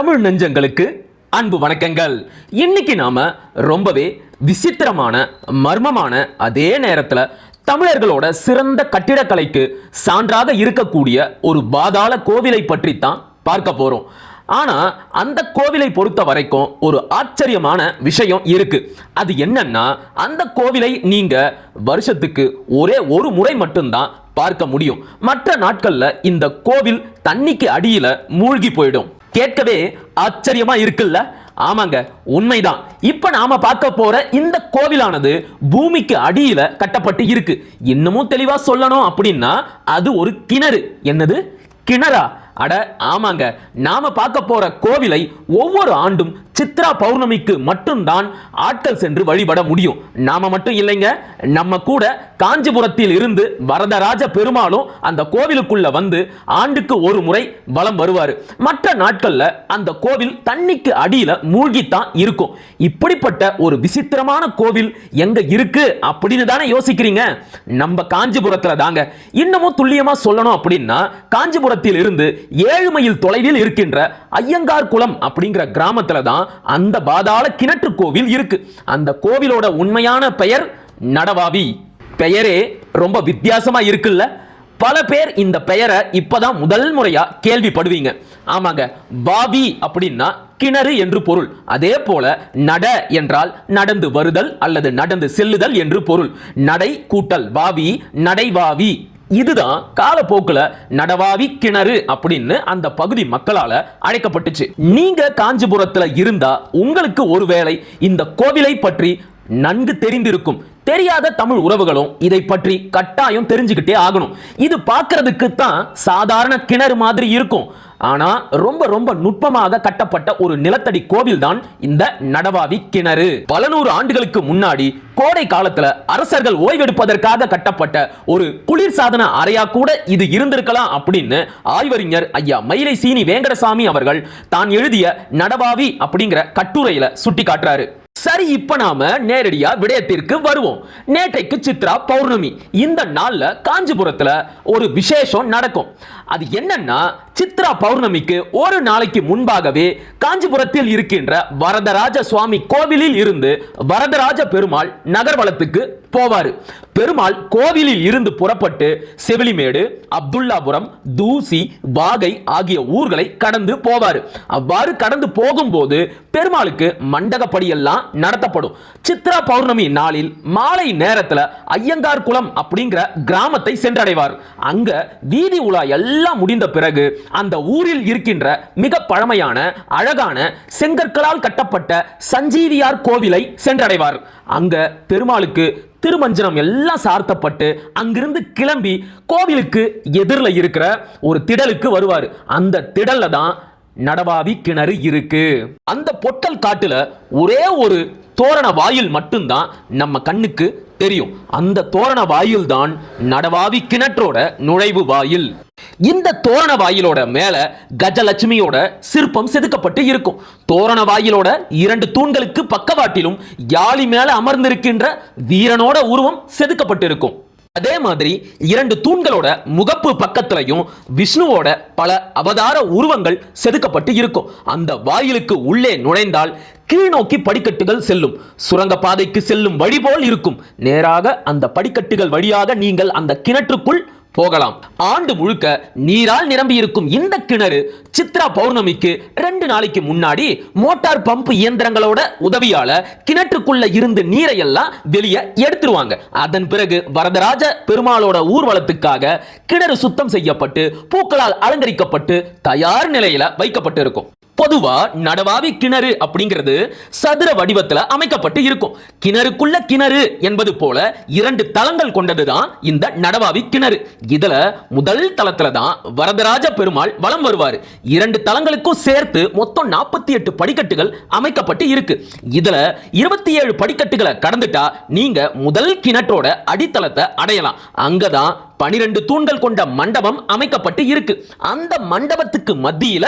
தமிழ் நெஞ்சங்களுக்கு அன்பு வணக்கங்கள். இன்னைக்கு நாம ரொம்பவே விசித்திரமான மர்மமான அதே நேரத்தில் தமிழர்களோட சிறந்த கட்டிடக்கலைக்கு சான்றாக இருக்கக்கூடிய ஒரு பாதாள கோவிலை பற்றி தான் பார்க்க போறோம். ஆனா அந்த கோவிலை பொறுத்த வரைக்கும் ஒரு ஆச்சரியமான விஷயம் இருக்கு. அது என்னன்னா அந்த கோவிலை நீங்க வருஷத்துக்கு ஒரே ஒரு முறை மட்டும்தான் பார்க்க முடியும். மற்ற நாட்களில் இந்த கோவில் தண்ணிக்கு அடியில் மூழ்கி போயிடும். கேட்கவே ஆச்சரியமா இருக்குல்ல? ஆமாங்க உண்மைதான். இப்ப நாம பார்க்க போற இந்த கோவிலானது பூமிக்கு அடியில கட்டப்பட்டு இருக்கு. இன்னமும் தெளிவா சொல்லணும் அப்படின்னா அது ஒரு கிணறு. என்னது? கிணறா? அட ஆமாங்க. நாம பார்க்க போற கோவிலை ஒவ்வொரு ஆண்டும் சித்ரா பௌர்ணமிக்கு மட்டும்தான் ஆட்கள் சென்று வழிபட முடியும். நாம மட்டும் இல்லைங்க நம்ம கூட காஞ்சிபுரத்தில் இருந்து வரதராஜ பெருமாளும் அந்த கோவிலுக்குள்ள வந்து ஆண்டுக்கு ஒரு முறை வலம் வருவார். மற்ற நாட்கள்ல அந்த கோவில் தண்ணிக்கு அடியில மூழ்கித்தான் இருக்கும். இப்படிப்பட்ட ஒரு விசித்திரமான கோவில் எங்க இருக்கு அப்படின்னு தானே யோசிக்கிறீங்க? நம்ம காஞ்சிபுரத்துல தாங்க. இன்னமும் துல்லியமா சொல்லணும் அப்படின்னா காஞ்சிபுரத்தில் இருந்து ஏழு மைல் தொலைவில் இருக்கின்ற ஐயங்கார் குளம் அப்படிங்கிற கிராமத்தில் தான் அந்த பாதாள கிணற்று கோவில் இருக்கு. அந்த கோவிலோட உண்மையான பெயர் நடவாவி. பெயரே ரொம்ப வித்தியாசமா இருக்குல்ல. பல பேர் இந்த பெயரை இப்பதான் முதல் முறையா கேள்விப்படுவீங்க. ஆமாங்க பாவி அப்படின்னா கிணறு என்று பொருள். அதே போல நட என்றால் நடந்து வருதல் அல்லது நடந்து செல்லுதல் என்று பொருள். நடை கூட்டல் வாவி நடைவாவி. இதுதான் காலப்போக்குல நடவாவி கிணறு அப்படின்னு அந்த பகுதி மக்களால அழைக்கப்பட்டுச்சு. நீங்க காஞ்சிபுரத்துல இருந்தா உங்களுக்கு ஒருவேளை இந்த கோவிலை பற்றி நன்கு தெரிந்திருக்கும். தெரியாத தமிழ் உறவுகளும் இதை பற்றி கட்டாயம் தெரிஞ்சுக்கிட்டே ஆகணும். இது பார்க்கறதுக்கு தான் சாதாரண கிணறு மாதிரி இருக்கும். ஆனா ரொம்ப ரொம்ப நுட்பமாக கட்டப்பட்ட ஒரு நிலத்தடி கோவில் தான் இந்த நடவாவி கிணறு. பல நூறு ஆண்டுகளுக்கு முன்னாடி கோடை காலத்துல அரசர்கள் ஓய்வெடுப்பதற்காக கட்டப்பட்ட ஒரு குளிர் சாதன அறையா கூட இது இருந்திருக்கலாம் அப்படின்னு ஆய்வறிஞர் ஐயா மயிலை சீனி வேங்கடசாமி அவர்கள் தான் எழுதிய நடவாவி அப்படிங்கிற கட்டுரையில சுட்டி காட்டுறாரு சரி இப்ப நாம நேரடியா விடயத்திற்கு வருவோம். நேற்றைக்கு சித்ரா பௌர்ணமி. இந்த நாள்ல காஞ்சிபுரத்துல ஒரு விசேஷம் நடக்கும். அது என்னன்னா சித்ரா பௌர்ணமிக்கு ஒரு நாளைக்கு முன்பாகவே காஞ்சிபுரத்தில் இருக்கின்ற வரதராஜ சுவாமி கோவிலில் இருந்து வரதராஜ பெருமாள் நகர்வலத்துக்கு போவார். பெருமாள் கோவிலில் இருந்து புறப்பட்டு செவிலிமேடு அப்துல்லாபுரம் தூசி வாகை ஆகிய ஊர்களை கடந்து போவார். அவ்வாறு கடந்து போகும்போது பெருமாளுக்கு மண்டகப்படியெல்லாம் நடத்தப்படும். சித்ரா பௌர்ணமி நாளில் மாலை நேரத்தில் ஐயங்கார் குளம் அப்படிங்கிற கிராமத்தை சென்றடைவார். அங்க வீதி உலா எல்லாம் முடிந்த பிறகு அந்த ஊரில் இருக்கின்ற மிக பழமையான அழகான செங்கற்களால் கட்டப்பட்ட சஞ்சீவியார் கோவிலை சென்றடைவார். அங்க பெருமாளுக்கு திருமஞ்சனம் எல்லாம் சார்த்தப்பட்டு அங்கிருந்து கிளம்பி கோவிலுக்கு எதிரில் இருக்கிற ஒரு திடலுக்கு வருவார். அந்த திடல்ல தான் நடவாவி கிணறு இருக்கு. அந்த பொட்டல் காட்டுல ஒரே ஒரு தோரண வாயில் மட்டும்தான் நம்ம கண்ணுக்கு தெரியும். அந்த தோரண வாயில் தான் நடவாவி கிணற்றோட நுழைவு வாயில். இந்த தோரண வாயிலோட மேல கஜலட்சுமியோட சிற்பம் செதுக்கப்பட்டு இருக்கும். தோரண வாயிலோட இரண்டு தூண்களுக்கு பக்கவாட்டிலும் யாழி மேல அமர்ந்திருக்கின்ற வீரனோட உருவம் செதுக்கப்பட்டிருக்கும். அதே மாதிரி இரண்டு தூண்களோட முகப்பு பக்கத்திலையும் விஷ்ணுவோட பல அவதார உருவங்கள் செதுக்கப்பட்டு இருக்கும். அந்த வாயிலுக்கு உள்ளே நுழைந்தால் கீழ்நோக்கி படிக்கட்டுகள் செல்லும். சுரங்க பாதைக்கு செல்லும் வழி போல் இருக்கும். நேராக அந்த படிக்கட்டுகள் வழியாக நீங்கள் அந்த கிணற்றுக்குள் போகலாம். ஆண்டு முழுக்க நீரால் நிரம்பி இருக்கும் இந்த கிணறு சித்ரா பௌர்ணமிக்கு ரெண்டு நாளைக்கு முன்னாடி மோட்டார் பம்ப் இயந்திரங்களோட உதவியால கிணற்றுக்குள்ள இருந்து நீரை எல்லாம் வெளியே எடுத்துருவாங்க. அதன் பிறகு வரதராஜ பெருமாளோட ஊர்வலத்துக்காக கிணறு சுத்தம் செய்யப்பட்டு பூக்களால் அலங்கரிக்கப்பட்டு தயார் நிலையில வைக்கப்பட்டு இருக்கும் பொதுவா நடவாவி கிணறு அப்படிங்கிறது சதுர வடிவத்துல அமைக்கப்பட்டு இருக்கும். கிணறுக்குள்ள கிணறு என்பது போல இரண்டு தளங்கள் கொண்டதுதான் இந்த நடவாவி கிணறு. இதுல முதல் தளத்துல தான் வரதராஜ பெருமாள் வலம் வருவார். இரண்டு தளங்களுக்கும் சேர்த்து மொத்தம் நாற்பத்தி எட்டு படிக்கட்டுகள் அமைக்கப்பட்டு இருக்கு. இதுல இருபத்தி ஏழு படிக்கட்டுகளை கடந்துட்டா நீங்க முதல் கிணற்றோட அடித்தளத்தை அடையலாம். அங்கதான் பனிரெண்டு தூண்கள் கொண்ட மண்டபம் அமைக்கப்பட்டு இருக்கு. அந்த மண்டபத்துக்கு மத்தியில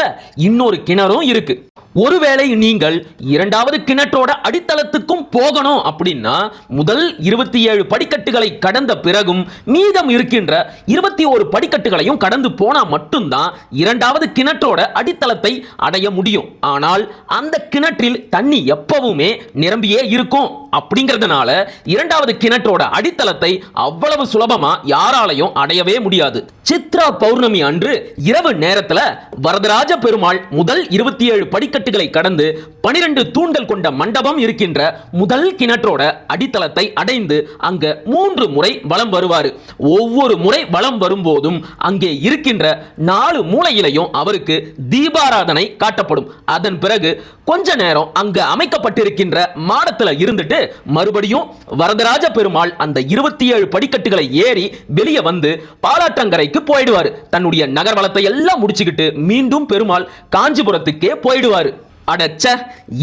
இன்னொரு கிணறும் இருக்கு. ஒருவேளை நீங்கள் இரண்டாவது கிணற்றோட அடித்தளத்துக்கும் போகணும் அப்படின்னா முதல் இருபத்தி ஏழு படிக்கட்டுகளை கடந்த பிறகும் மீதம் இருக்கின்ற இருபத்தி ஒரு படிக்கட்டுகளையும் கடந்து போனால் மட்டும்தான் இரண்டாவது கிணற்றோட அடித்தளத்தை அடைய முடியும். ஆனால் அந்த கிணற்றில் தண்ணி எப்பவுமே நிரம்பியே இருக்கும். அப்படிங்கிறதுனால இரண்டாவது கிணற்றோட அடித்தளத்தை அவ்வளவு சுலபமா யாராலையும் அடையவே முடியாது. சித்ரா பௌர்ணமி அன்று இரவு நேரத்தில் வரதராஜ பெருமாள் முதல் இருபத்தி ஏழு படிக்கட்டு படிக்கட்டுகளை கடந்து பனிரெண்டு தூண்கள் கொண்ட மண்டபம் இருக்கின்ற முதல் கிணற்றோட அடித்தளத்தை அடைந்து அங்க மூன்று முறை வலம் வருவாரு. ஒவ்வொரு முறை வலம் வரும்போதும் அங்கே இருக்கின்ற நாலு மூலையிலையும் அவருக்கு தீபாராதனை காட்டப்படும். அதன் பிறகு கொஞ்ச நேரம் அங்க அமைக்கப்பட்டிருக்கின்ற மாடத்துல இருந்துட்டு மறுபடியும் வரதராஜ பெருமாள் அந்த இருபத்தி ஏழு படிக்கட்டுகளை ஏறி வெளியே வந்து பாலாற்றங்கரைக்கு போயிடுவாரு. தன்னுடைய நகர்வலத்தை எல்லாம் முடிச்சுக்கிட்டு மீண்டும் பெருமாள் காஞ்சிபுரத்துக்கே போயிடுவாரு. அடச்ச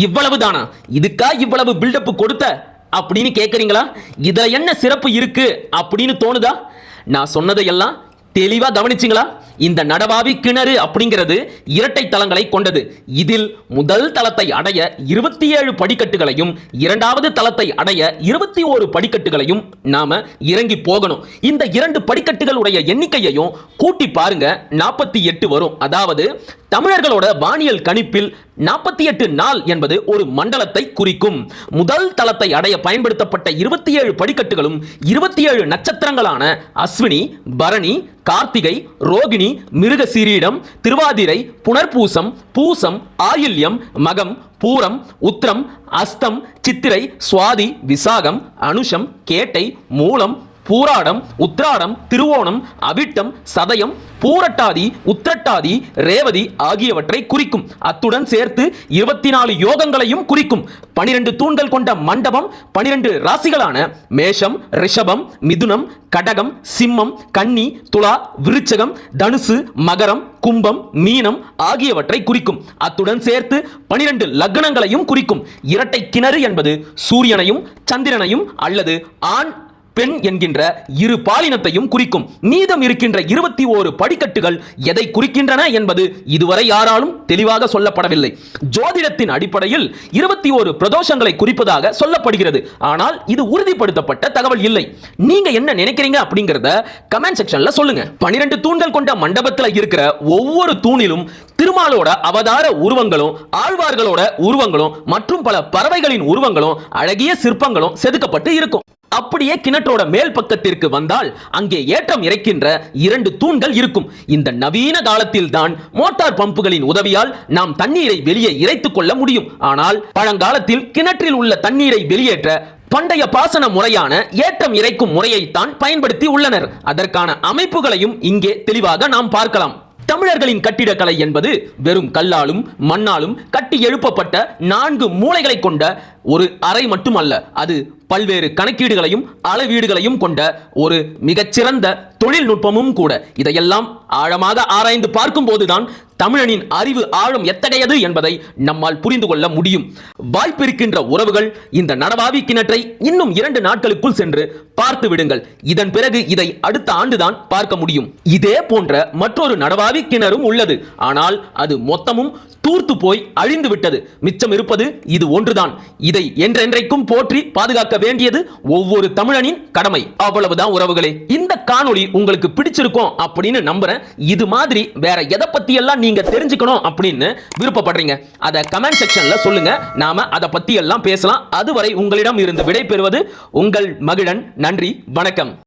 இவ்வளவு தானா இதுக்கா இவ்வளவு பில்டப் கொடுத்த அப்படின்னு கேட்குறீங்களா இதில் என்ன சிறப்பு இருக்கு அப்படின்னு தோணுதா? நான் சொன்னதையெல்லாம் தெளிவா கவனிச்சிங்களா? இந்த நடவாவி கிணறு அப்படிங்கிறது இரட்டை தளங்களை கொண்டது. இதில் முதல் தளத்தை அடைய இருபத்தி ஏழு படிக்கட்டுகளையும் இரண்டாவது தளத்தை அடைய இருபத்தி ஓரு படிக்கட்டுகளையும் நாம இறங்கி போகணும். இந்த இரண்டு படிக்கட்டுகளுடைய எண்ணிக்கையையும் கூட்டி பாருங்க நாற்பத்தி எட்டு வரும். அதாவது தமிழர்களோட வானியல் கணிப்பில் நாற்பத்தி எட்டு நாள் என்பது ஒரு மண்டலத்தை குறிக்கும். முதல் தளத்தை அடைய பயன்படுத்தப்பட்ட இருபத்தி ஏழு படிக்கட்டுகளும் இருபத்தி ஏழு நட்சத்திரங்களான அஸ்வினி பரணி கார்த்திகை ரோகிணி மிருக சீரீடம் திருவாதிரை புனர்பூசம் பூசம் ஆயில்யம் மகம் பூரம் உத்திரம் அஸ்தம் சித்திரை சுவாதி விசாகம் அனுஷம் கேட்டை மூலம் பூராடம் உத்ராடம் திருவோணம் அவிட்டம் சதயம் பூரட்டாதி உத்திரட்டாதி ரேவதி ஆகியவற்றை குறிக்கும். அத்துடன் சேர்த்து இருபத்தி நாலு யோகங்களையும் குறிக்கும். பனிரெண்டு தூண்கள் கொண்ட மண்டபம் பனிரெண்டு ராசிகளான மேஷம் ரிஷபம் மிதுனம் கடகம் சிம்மம் கன்னி துலா விருச்சகம் தனுசு மகரம் கும்பம் மீனம் ஆகியவற்றை குறிக்கும். அத்துடன் சேர்த்து பனிரெண்டு லக்னங்களையும் குறிக்கும். இரட்டை கிணறு என்பது சூரியனையும் சந்திரனையும் அல்லது ஆண் பெண் என்கின்ற இரு பாலினத்தையும் குறிக்கும். மீதம் இருக்கின்ற இருபத்தி ஓரு படிக்கட்டுகள் எதை குறிக்கின்றன என்பது இதுவரை யாராலும் தெளிவாக சொல்லப்படவில்லை. ஜோதிடத்தின் அடிப்படையில் இருபத்தி ஓரு பிரதோஷங்களை குறிப்பதாக சொல்லப்படுகிறது. ஆனால் இது உறுதிப்படுத்தப்பட்ட தகவல் இல்லை. நீங்க என்ன நினைக்கிறீங்க அப்படிங்கறத கமெண்ட் செக்ஷன்ல சொல்லுங்க. பனிரெண்டு தூண்கள் கொண்ட மண்டபத்தில் இருக்கிற ஒவ்வொரு தூணிலும் திருமாலோட அவதார உருவங்களும் ஆழ்வார்களோட உருவங்களும் மற்றும் பல பறவைகளின் உருவங்களும் அழகிய சிற்பங்களும் செதுக்கப்பட்டு இருக்கும். அப்படியே கிணற்றோட மேல் பக்கத்திற்கு வந்தால் அங்கே ஏற்றம் இறைக்கின்ற இரண்டு தூண்கள் இருக்கும். இந்த நவீன காலத்தில் தான் மோட்டார் பம்புகளின் உதவியால் நாம் தண்ணீரை வெளியே இறைத்துக் கொள்ள முடியும். ஆனால் பழங்காலத்தில் கிணற்றில் உள்ள தண்ணீரை வெளியேற்ற பண்டைய பாசன முறையான ஏற்றம் இறைக்கும் முறையைத்தான் பயன்படுத்தி உள்ளனர். அதற்கான அமைப்புகளையும் இங்கே தெளிவாக நாம் பார்க்கலாம். தமிழர்களின் கட்டிடக்கலை என்பது வெறும் கல்லாலும் மண்ணாலும் கட்டி எழுப்பப்பட்ட நான்கு மூளைகளை கொண்ட ஒரு அறை மட்டுமல்ல. அது பல்வேறு கணக்கீடுகளையும் அளவீடுகளையும் கொண்ட ஒரு மிகச்சிறந்த தொழில்நுட்பமும் கூட. இதையெல்லாம் ஆழமாக ஆராய்ந்து பார்க்கும்போதுதான் தமிழனின் அறிவு ஆழம் எத்தகையது என்பதை நம்மால் புரிந்து கொள்ள முடியும். வாய்ப்பிருக்கின்ற உறவுகள் இந்த நடவாவி கிணற்றை இன்னும் இரண்டு நாட்களுக்குள் சென்று பார்த்து விடுங்கள். இதன் பிறகு இதை அடுத்த ஆண்டுதான் பார்க்க முடியும். இதே போன்ற மற்றொரு நடவாவி கிணறும் உள்ளது. ஆனால் அது மொத்தமும் தூர்த்து போய் அழிந்து விட்டது. மிச்சம் இருப்பது இது ஒன்றுதான். இதை என்றென்றைக்கும் போற்றி பாதுகாக்க வேண்டியது ஒவ்வொரு தமிழனின் கடமை. அவ்வளவுதான் உறவுகளே. இந்த காணொளி உங்களுக்கு பிடிச்சிருக்கும் அப்படின்னு நம்புறேன். இது மாதிரி வேற எதை பத்தி எல்லாம் நீங்க தெரிஞ்சுக்கணும் அப்படின்னு விருப்பப்படுறீங்க அதை கமெண்ட் செக்ஷன்ல சொல்லுங்க. நாம அதை பத்தி எல்லாம் பேசலாம். அதுவரை உங்களிடம் இருந்து விடை பெறுவது உங்கள் மகிழன். நன்றி வணக்கம்.